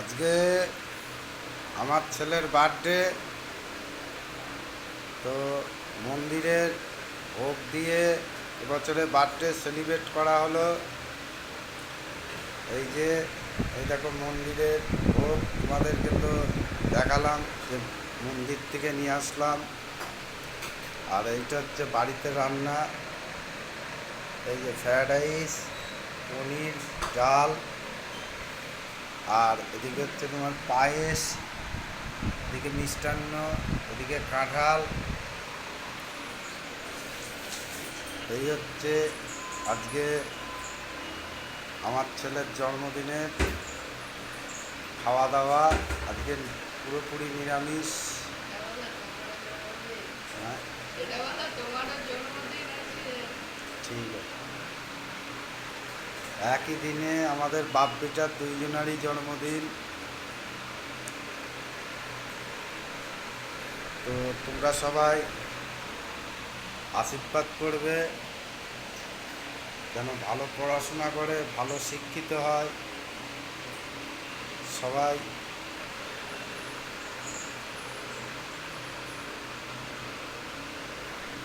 আজকে আমার ছেলের বার্থডে, তো মন্দিরের ভোগ দিয়ে এবছরে বার্থডে সেলিব্রেট করা হলো। এই যে, এই দেখো মন্দিরের ভোগ তোমাদেরকে তো দেখালাম যে মন্দির থেকে নিয়ে আসলাম। আর এইটা হচ্ছে বাড়িতে রান্না। এই যে ফ্রায়েড রাইস, পনির, ডাল। আর এদিকে হচ্ছে তোমার পায়েস এদিকে মিষ্টান্ন এদিকে কাঁঠাল এই হচ্ছে আজকে আমার ছেলের জন্মদিনের খাওয়া দাওয়া আজকে পুরোপুরি নিরামিষ। হ্যাঁ? জন্মদিন ঠিক আছে। একই দিনে আমাদের বাপ বেটার দুইজনারই জন্মদিন। তো তোমরা সবাই আশীর্বাদ করবে, যেন ভালো পড়াশোনা করে, ভালো শিক্ষিত হয়। সবাই